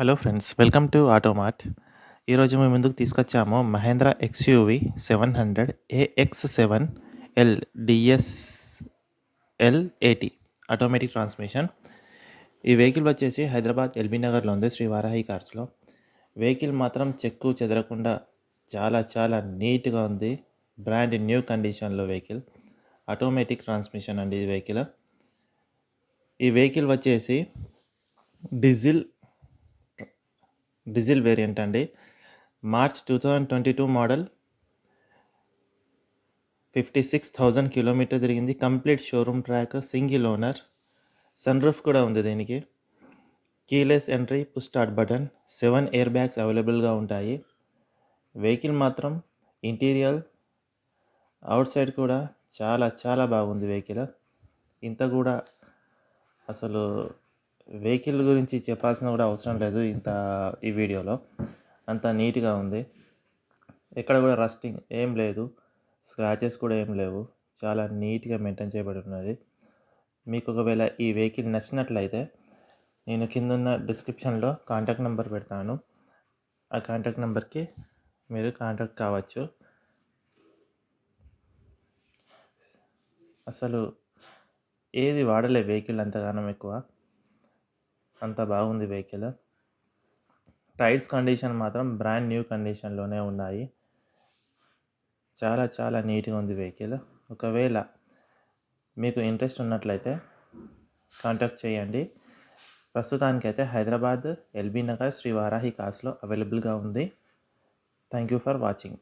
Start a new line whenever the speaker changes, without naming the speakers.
Hello friends welcome to Automart ఈరోజు మేము ముందుకు తీసుకొచ్చాము Mahindra XUV seven hundred AX seven L DS L AT automatic transmission. ఈ vehicle వచ్చేసి హైదరాబాద్ ఎల్బీ నగర్లో ఉంది శ్రీ వారాహి కార్స్లో. వెహికల్ మాత్రం చెక్కు చెదరకుండా చాలా చాలా నీట్గా ఉంది. బ్రాండ్ న్యూ కండిషన్లో వెహికల్. ఆటోమేటిక్ ట్రాన్స్మిషన్ అండి ఈ వెహికల్. ఈ వెహికల్ వచ్చేసి డీజిల్ డీజిల్ వేరియంట్ అండి. March two thousand twenty two model. Fifty six thousand kilometer తిరిగింది. Complete showroom track single owner. Sunroof కూడా ఉంది దీనికి. Keyless entry push start button seven airbags అవైలబుల్గా ఉంటాయి. వెహికల్ మాత్రం ఇంటీరియర్ అవుట్ సైడ్ కూడా చాలా చాలా బాగుంది వెహికల్. ఇంత కూడా అసలు వెహికల్ గురించి చెప్పాల్సిన కూడా అవసరం లేదు ఇంత ఈ వీడియోలో. అంత నీట్గా ఉంది. ఎక్కడ కూడా రస్టింగ్ ఏం లేదు. స్క్రాచెస్ కూడా ఏం లేవు. చాలా నీట్గా మెయింటైన్ చేయబడి ఉన్నది. మీకు ఒకవేళ ఈ వెహికల్ నచ్చినట్లయితే నేను కింద ఉన్న డిస్క్రిప్షన్లో కాంటాక్ట్ నెంబర్ పెడతాను. ఆ కాంటాక్ట్ నెంబర్కి మీరు కాంటాక్ట్ కావచ్చు. అసలు ఏది వాడలే వెహికల్ అంతగానం ఎక్కువ. అంత బాగుంది వెహికల్. టైర్స్ కండిషన్ మాత్రం బ్రాండ్ న్యూ కండిషన్లోనే ఉన్నాయి. చాలా చాలా నీట్గా ఉంది వెహికల్. ఒకవేళ మీకు ఇంట్రెస్ట్ ఉన్నట్లయితే కాంటాక్ట్ చేయండి. ప్రస్తుతానికైతే హైదరాబాద్ ఎల్బీ నగర్ శ్రీ వారాహి కాస్లో అవైలబుల్గా ఉంది. Thank you for watching.